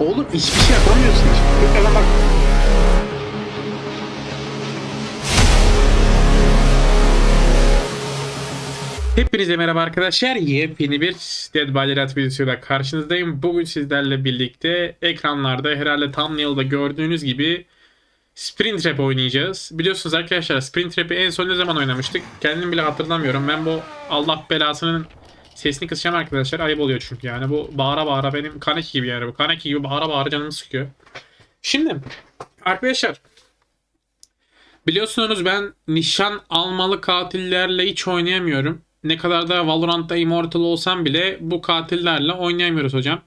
Oğlum hiçbir şey yapamıyorsun. Tekrardan bak. Hepinize merhaba arkadaşlar. Yepyeni bir Dead by Daylight videosuyla karşınızdayım. Bugün sizlerle birlikte ekranlarda herhalde thumbnail'da gördüğünüz gibi Sprint Trap oynayacağız. Biliyorsunuz arkadaşlar Sprint Trap'i en son ne zaman oynamıştık? Kendim bile hatırlamıyorum. Ben bu Allah belasının sesini kısacağım arkadaşlar. Ayıp oluyor çünkü yani. Bu bağıra bağıra benim Kaneki gibi yani. Bu Kaneki gibi bağıra bağıra canımı sıkıyor. Şimdi arkadaşlar Biliyorsunuz ben nişan almalı katillerle hiç oynayamıyorum. Ne kadar da Valorant'ta Immortal olsam bile bu katillerle oynayamıyoruz hocam.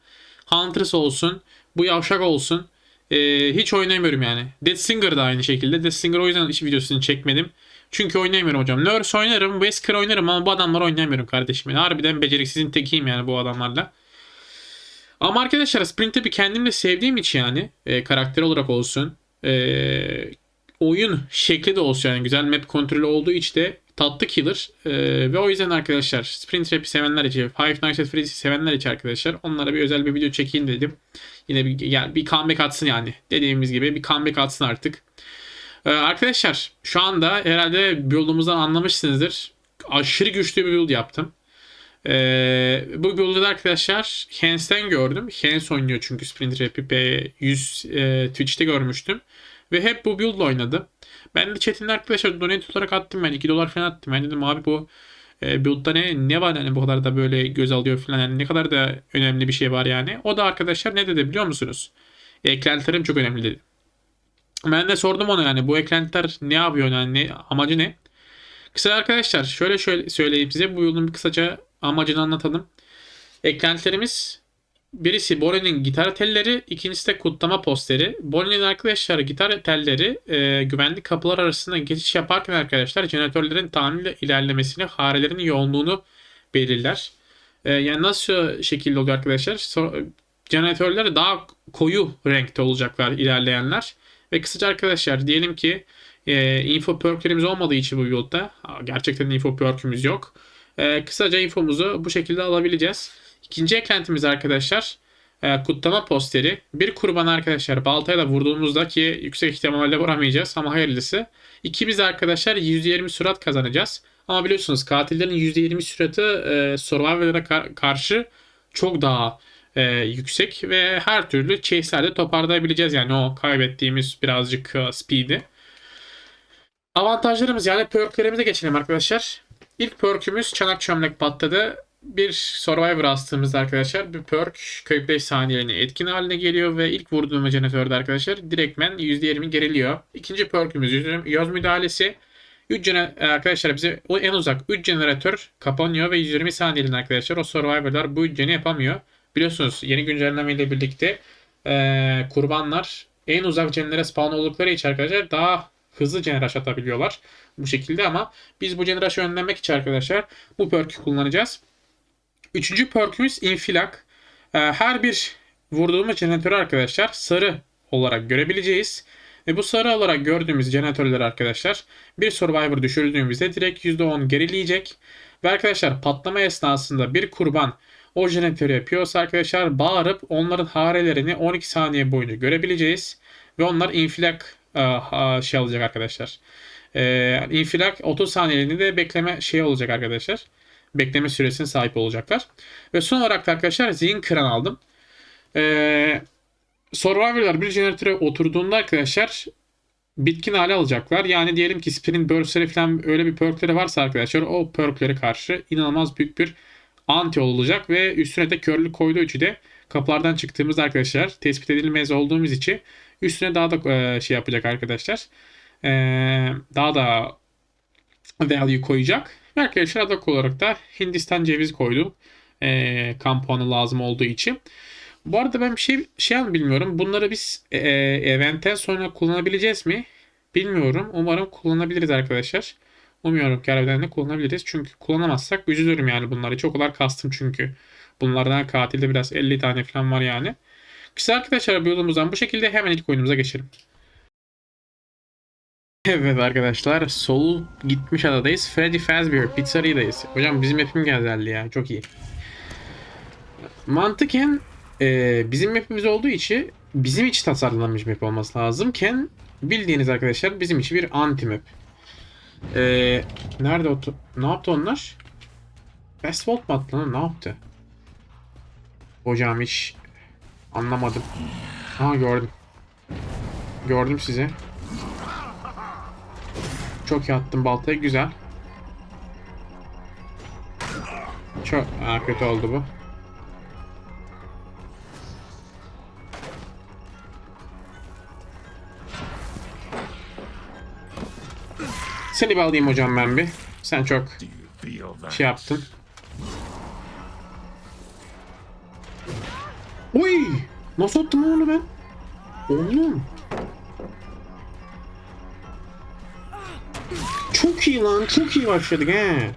Huntress olsun, bu yavşak olsun. Ee, hiç oynayamıyorum yani. Deathsinger da aynı şekilde. Deathsinger o yüzden hiç videosunu çekmedim. Çünkü oynayamıyorum hocam. Nurse oynarım, Wesker oynarım ama bu adamlar oynayamıyorum kardeşim. Yani harbiden beceriksizin tekiyim yani bu adamlarla. Ama arkadaşlar Sprint'i bir kendimle sevdiğim için yani e, karakter olarak olsun, e, oyun şekli de olsun yani güzel map kontrolü olduğu için de tatlı killer. Ee, ve o yüzden arkadaşlar Sprint Rap'i sevenler için, Five Nights at Freddy's'i sevenler için arkadaşlar onlara bir özel bir video çekeyim dedim. Yine bir, yani bir comeback atsın yani. Dediğimiz gibi bir comeback atsın artık. Ee, arkadaşlar şu anda herhalde build'umuzdan anlamışsınızdır. Aşırı güçlü bir build yaptım. Ee, bu build'u da arkadaşlar Hens'ten gördüm. Hens oynuyor çünkü Sprint Rap'i P100 e, Twitch'te görmüştüm. Ve hep bu build'la oynadı. Ben de chatinde arkadaşlar donate olarak attım ben. 2 dolar falan attım. Ben dedim abi bu e, build'da ne, ne var yani bu kadar da böyle göz alıyor falan. Yani ne kadar da önemli bir şey var yani. O da arkadaşlar ne dedi biliyor musunuz? Eklentilerim çok önemli dedi. Ben de sordum ona yani bu eklentiler ne yapıyor yani ne, amacı ne? Kısa arkadaşlar şöyle şöyle söyleyeyim size bu yolun kısaca amacını anlatalım. Eklentilerimiz Birisi Bonnie'nin gitar telleri, ikincisi de kutlama posteri. Bonnie'nin arkadaşlar gitar telleri e, güvenlik kapılar arasında geçiş yaparken arkadaşlar jeneratörlerin tahminle ilerlemesini, harelerin yoğunluğunu belirler. E, yani nasıl şekilde oluyor arkadaşlar? So, jeneratörler daha koyu renkte olacaklar ilerleyenler. Ve kısaca arkadaşlar diyelim ki e, info perklerimiz olmadığı için bu yolda gerçekten info perkümüz yok. E, kısaca infomuzu bu şekilde alabileceğiz. İkinci eklentimiz arkadaşlar e, kutlama posteri. Bir kurban arkadaşlar baltayla vurduğumuzda ki yüksek ihtimalle vuramayacağız ama hayırlısı. İkimiz arkadaşlar %20 sürat kazanacağız. Ama biliyorsunuz katillerin %20 süratı e, Survivor'lara ka- karşı çok daha e, yüksek ve her türlü chase'lerde toparlayabileceğiz. Yani o kaybettiğimiz birazcık e, speed'i. Avantajlarımız yani perklerimize geçelim arkadaşlar. İlk perkümüz çanak çömlek patladı bir Survivor astığımızda arkadaşlar bir perk 45 saniyeliğine etkin haline geliyor ve ilk vurduğum jeneratörde arkadaşlar direktmen %20 geriliyor. İkinci perkümüz yoz müdahalesi. 3 arkadaşlar bize en uzak 3 jeneratör kapanıyor ve 120 saniyeliğine arkadaşlar o Survivor'lar bu jeni yapamıyor. Biliyorsunuz yeni güncelleme ile birlikte e, kurbanlar en uzak cenlere spawn oldukları için arkadaşlar daha hızlı generaj atabiliyorlar bu şekilde ama biz bu generajı önlemek için arkadaşlar bu perk'ü kullanacağız. Üçüncü perkümüz infilak. Ee, her bir vurduğumuz jeneratörü arkadaşlar sarı olarak görebileceğiz. Ve bu sarı olarak gördüğümüz jeneratörler arkadaşlar bir survivor düşürdüğümüzde direkt %10 gerileyecek. Ve arkadaşlar patlama esnasında bir kurban o jeneratörü yapıyorsa arkadaşlar bağırıp onların harelerini 12 saniye boyunca görebileceğiz. Ve onlar infilak e, şey alacak arkadaşlar. E, infilak 30 saniyeliğinde de bekleme şey olacak arkadaşlar bekleme süresine sahip olacaklar. Ve son olarak da arkadaşlar zihin kıran aldım. Ee, Survivor'lar bir jeneratöre oturduğunda arkadaşlar bitkin hale alacaklar. Yani diyelim ki Sprint Burst'leri falan öyle bir perkleri varsa arkadaşlar o perklere karşı inanılmaz büyük bir anti olacak ve üstüne de körlük koyduğu için de kapılardan çıktığımız arkadaşlar tespit edilmez olduğumuz için üstüne daha da e, şey yapacak arkadaşlar. E, daha da value koyacak. Ve arkadaşlar adak olarak da Hindistan cevizi koydum. E, kan puanı lazım olduğu için. Bu arada ben bir şey şey bilmiyorum. Bunları biz e, eventten sonra kullanabileceğiz mi? Bilmiyorum. Umarım kullanabiliriz arkadaşlar. Umuyorum ki harbiden de kullanabiliriz. Çünkü kullanamazsak üzülürüm yani bunları. Çok kadar kastım çünkü. Bunlardan katilde biraz 50 tane falan var yani. Kısa arkadaşlar bu yolumuzdan bu şekilde hemen ilk oyunumuza geçelim. Evet arkadaşlar sol gitmiş adadayız. Freddy Fazbear Pizzeria'dayız. Hocam bizim hepim güzeldi ya çok iyi. Mantıken e, bizim map'imiz olduğu için bizim için tasarlanmış map olması lazımken bildiğiniz arkadaşlar bizim için bir anti map. E, nerede o? to- Ne yaptı onlar? Best Vault mu attı lan? Ne yaptı? Hocam hiç anlamadım. Ha gördüm. Gördüm sizi. Çok iyi attım baltayı güzel. Çok Aa, kötü oldu bu. Seni bir alayım hocam ben bir. Sen çok şey yaptın. Uy! Nasıl attım onu ben? Oğlum. Çok iyi lan. Çok iyi başladık he.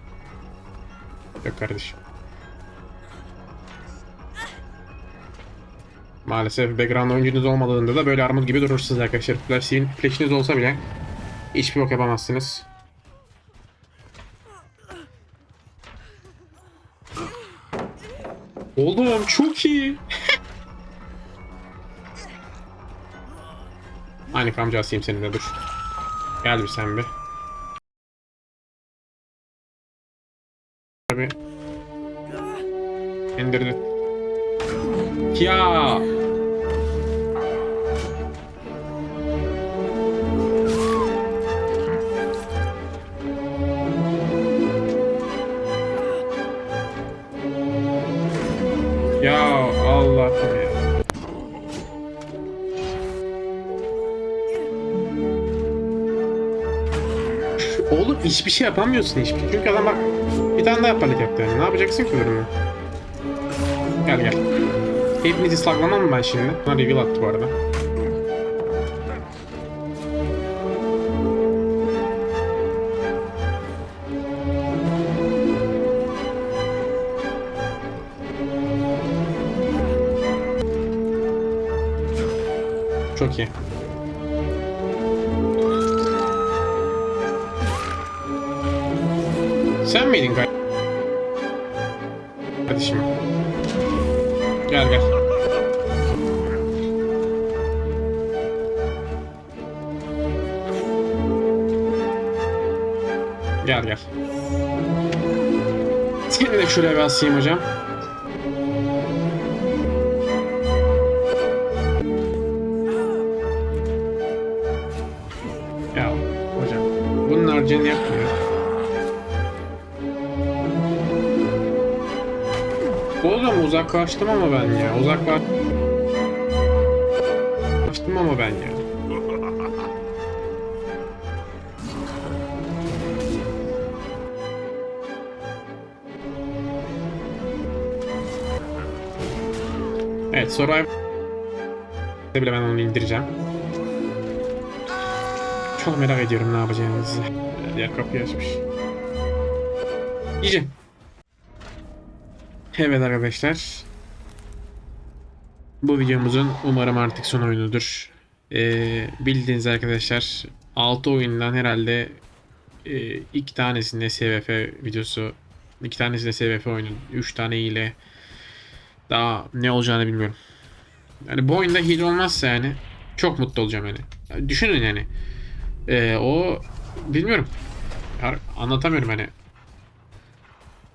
Yok kardeşim. Maalesef background oyuncunuz olmadığında da böyle armut gibi durursunuz arkadaşlar. Flash'in flash'iniz olsa bile hiçbir bok yapamazsınız. Oğlum çok iyi. Aynı kamca asayım seni de dur. Gel bir sen bir. Tabii. İndirdi. Ya Oğlum hiçbir şey yapamıyorsun hiçbir. Çünkü adam bak bir tane daha palet yaptı. Yani. Ne yapacaksın ki durumu? Gel gel. Hepinizi saklamam mı ben şimdi? Bana reveal attı bu arada. Çok iyi. Sen miydin şimdi. Gel gel. Gel gel. Seni de şuraya bir asayım hocam. Oğlum uzaklaştım ama ben ya. Uzaklaştım ama ben ya. Evet Survivor bile ben onu indireceğim. Çok merak ediyorum ne yapacağınızı. Diğer kapıyı açmış. İyice. Evet arkadaşlar. Bu videomuzun umarım artık son oyunudur. Ee, bildiğiniz arkadaşlar 6 oyundan herhalde e, iki tanesinde SVF videosu, iki tanesinde SVF oyunu, 3 tane ile daha ne olacağını bilmiyorum. Yani bu oyunda hile olmazsa yani çok mutlu olacağım yani. Yani düşünün yani. Ee, o bilmiyorum. Anlatamıyorum hani.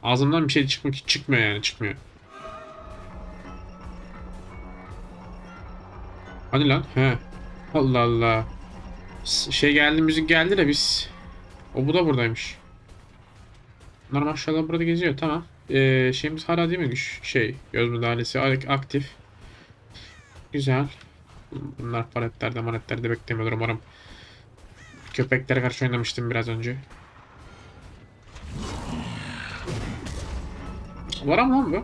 Ağzımdan bir şey çıkmıyor, çıkmıyor yani çıkmıyor. Hadi lan. He. Allah Allah. Şey geldi müzik geldi de biz. O bu da buradaymış. Bunlar maşallah burada geziyor tamam. Ee, şeyimiz hala değil mi güç? Şey göz müdahalesi ak- aktif. Güzel. Bunlar paletlerde maletlerde beklemiyorlar umarım. Köpeklere karşı oynamıştım biraz önce. Lara mı lan bu?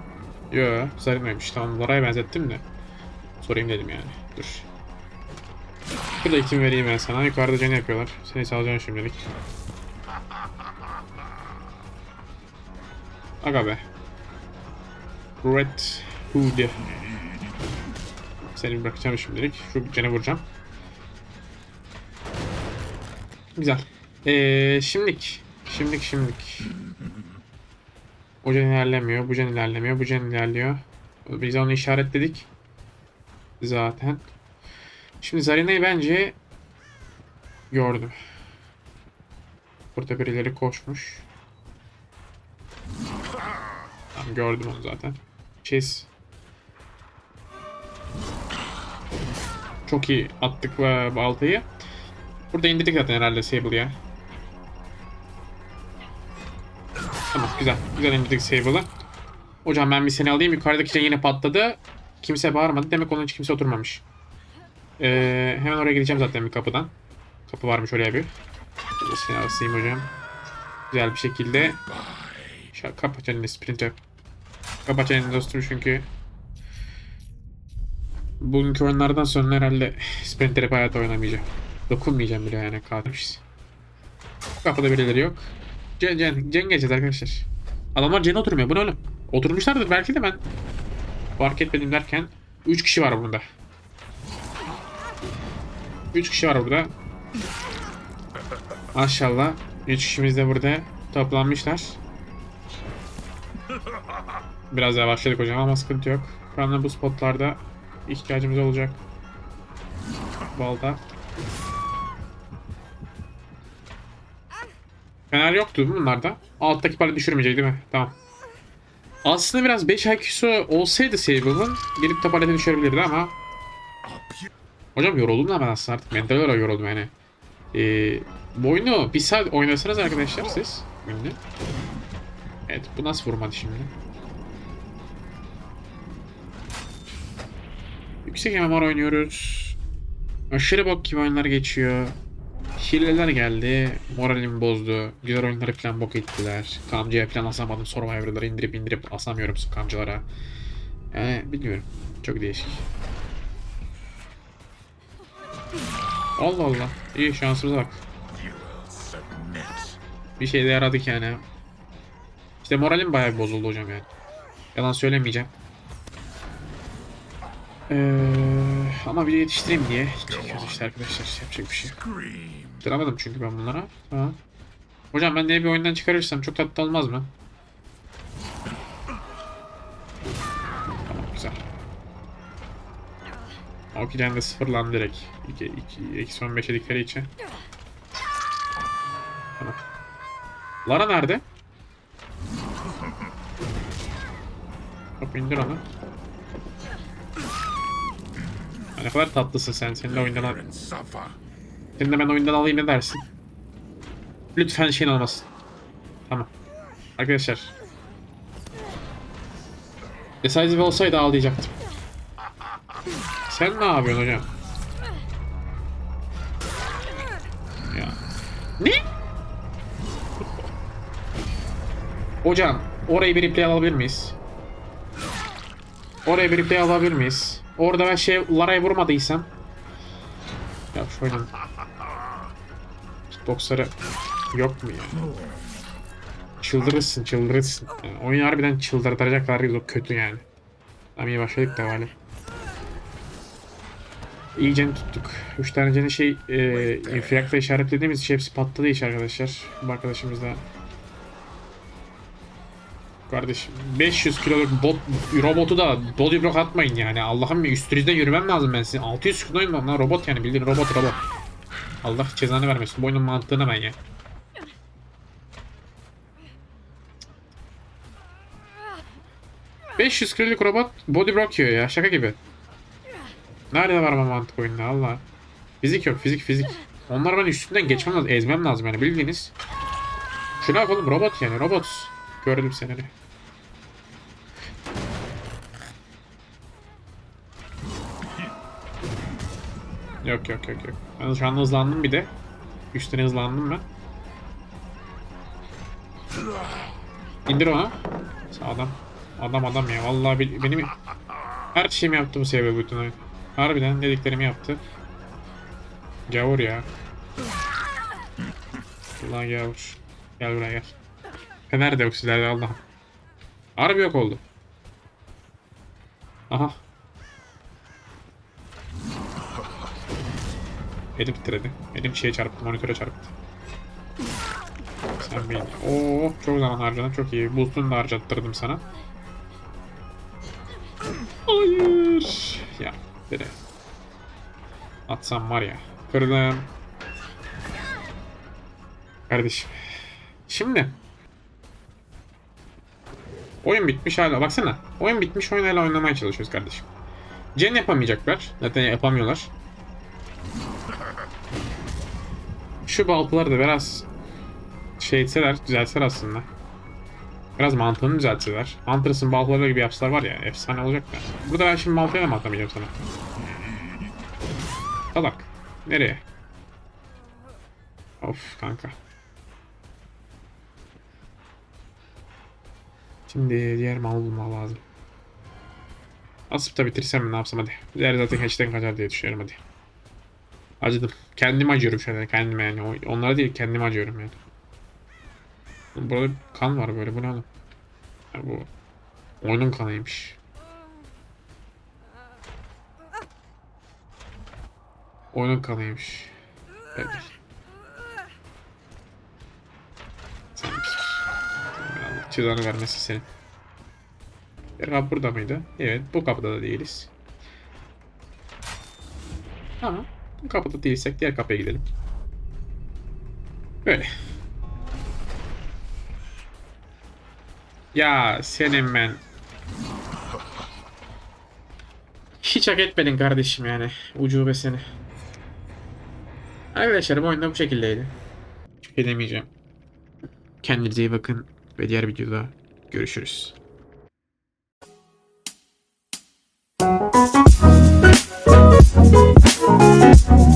Yo, Zarina'ymış. Tamam, Lara'ya benzettim de. Sorayım dedim yani. Dur. Şurada itim vereyim ben sana. Yukarıda canı yapıyorlar. Seni salacağım şimdilik. Aga be. Red Hood. Seni bırakacağım şimdilik. Şu canı vuracağım. Güzel. Ee, şimdilik. Şimdilik şimdilik. O can ilerlemiyor. Bu can ilerlemiyor. Bu can ilerliyor. Biz onu işaretledik. zaten. Şimdi Zarina'yı bence gördüm. Burada birileri koşmuş. Tamam gördüm onu zaten. Chase. Çok iyi attık ve baltayı. Burada indirdik zaten herhalde Sable'ya. Tamam güzel. Güzel indirdik Sable'ı. Hocam ben bir seni alayım. Yukarıdaki şey yine patladı. Kimse bağırmadı. Demek onun için kimse oturmamış. Ee, hemen oraya gideceğim zaten bir kapıdan. Kapı varmış oraya bir. Seni asayım hocam. Güzel bir şekilde. Şöyle kapa çeneni sprinter. Kapa çeneni dostum çünkü bugünkü oyunlardan sonra herhalde sprinter hep hayata oynamayacağım. Dokunmayacağım bile yani kalmış. Kapıda birileri yok. Cen, Cen, Cen geçeceğiz arkadaşlar. Adamlar Cen oturmuyor. Bu ne oğlum? Oturmuşlardır belki de ben fark etmedim derken 3 kişi var burada. 3 kişi var burada. Maşallah. 3 kişimiz de burada toplanmışlar. Biraz yavaşladık hocam ama sıkıntı yok. Şu bu spotlarda ihtiyacımız olacak. Balda. Fener yoktu bunlarda. Alttaki para düşürmeyecek değil mi? Tamam. Aslında biraz 5 IQ'su olsaydı Sable'ın gelip de palete düşebilirdi ama Hocam yoruldum da ben aslında artık mental olarak yoruldum yani. Ee, bu oyunu bir saat oynasanız arkadaşlar siz günde. Evet bu nasıl vurmadı şimdi? Yüksek MMR oynuyoruz. Aşırı bok gibi oyunlar geçiyor. Hileler geldi. Moralimi bozdu. Güzel oyunları falan bok ettiler. Kamcıya falan asamadım. Survivor'ları indirip indirip asamıyorum kamcılara. Yani bilmiyorum. Çok değişik. Allah Allah. İyi şansımıza bak. Bir şeyde yaradık yani. İşte moralim bayağı bozuldu hocam yani. Yalan söylemeyeceğim. Ee, ama bir yetiştireyim diye çekiyoruz işte arkadaşlar. Yapacak bir şey yok. Çünkü ben bunlara. Tamam. Hocam ben de bir oyundan çıkarırsam çok tatlı olmaz mı? Tamam güzel. Okijen de sıfırlandı direkt. 2, 2, eksi 15 dedikleri için. Tamam. Lara nerede? Hop indir onu. Ne kadar tatlısın sen. Seni de oyundan al. Seni de ben oyundan alayım ne dersin? Lütfen şeyin olmasın. Tamam. Arkadaşlar. Decisive olsaydı ağlayacaktım. Sen ne yapıyorsun hocam? Ya. Ne? Hocam orayı bir replay alabilir miyiz? Oraya bir replay alabilir miyiz? Orada ben şey Lara'ya vurmadıysam Ya oyunun Boksları yok mu ya? Çıldırırsın çıldırırsın. Yani oyun harbiden çıldırtacak kadar o kötü yani. Tamam iyi başladık da vali. İyice tuttuk. 3 tane şey e, infilakta işaretlediğimiz şey hepsi patladı iş arkadaşlar. Bu arkadaşımız da Kardeşim 500 kiloluk bot, robotu da body block atmayın yani. Allah'ım üstünüzde yürümem lazım ben sizin. 600 kiloyum lan robot yani bildiğin robot robot. Allah cezanı vermesin. Bu oyunun mantığına ben ya. ...500 kiloluk robot body block yiyor ya şaka gibi. Nerede var ama mantık oyunda Allah. Fizik yok fizik fizik. Onlar ben üstünden geçmem lazım ezmem lazım yani bildiğiniz. Şuna oğlum robot yani robot. Gördüm seni. Yok yok yok yok. Ben şu an hızlandım bir de. Üstüne hızlandım ben. İndir onu. Adam. Adam adam ya. Vallahi benim her şeyimi yaptım sebebi bütün oyun. Harbiden dediklerimi yaptı. Gavur ya. Allah gavur. Gel buraya gel. Fener de yok sizlerde Allah'ım. Harbi yok oldu. Aha. Elim titredi. Elim şeye çarptı, monitöre çarptı. Sen bil. Oo, çok zaman harcadın, çok iyi. Boost'unu da harcattırdım sana. Hayır. Ya, Nereye? Atsam var ya. Kırdım. Kardeşim. Şimdi. Oyun bitmiş hala. Baksana. Oyun bitmiş oyun hala oynamaya çalışıyoruz kardeşim. Cen yapamayacaklar. Zaten yapamıyorlar. Şu baltaları da biraz şey etseler, düzeltseler aslında. Biraz mantığını düzeltseler. Hunters'ın baltaları gibi yapsalar var ya efsane olacak da. Burada ben şimdi baltaya da mı atamayacağım sana? Salak. Nereye? Of kanka. Şimdi diğer mal bulma lazım. Asıp da bitirsem ne yapsam hadi. Diğer zaten hatch'ten kaçar diye düşünüyorum hadi. Acıdım. Kendim acıyorum şu an kendime yani. Onlara değil kendime acıyorum yani. Burada kan var böyle bu ne oğlum? Ha, bu oyunun kanıymış. Oyunun kanıymış. Evet. Sen cezanı vermesin senin. Bir kapı burada mıydı? Evet bu kapıda da değiliz. Tamam. Kapıda değilsek diğer kapıya gidelim. Böyle. Ya senin ben. Hiç hak etmedin kardeşim yani. Ucube seni. Arkadaşlar bu oyunda bu şekildeydi. Çok edemeyeceğim. Kendinize iyi bakın ve diğer videoda görüşürüz. Música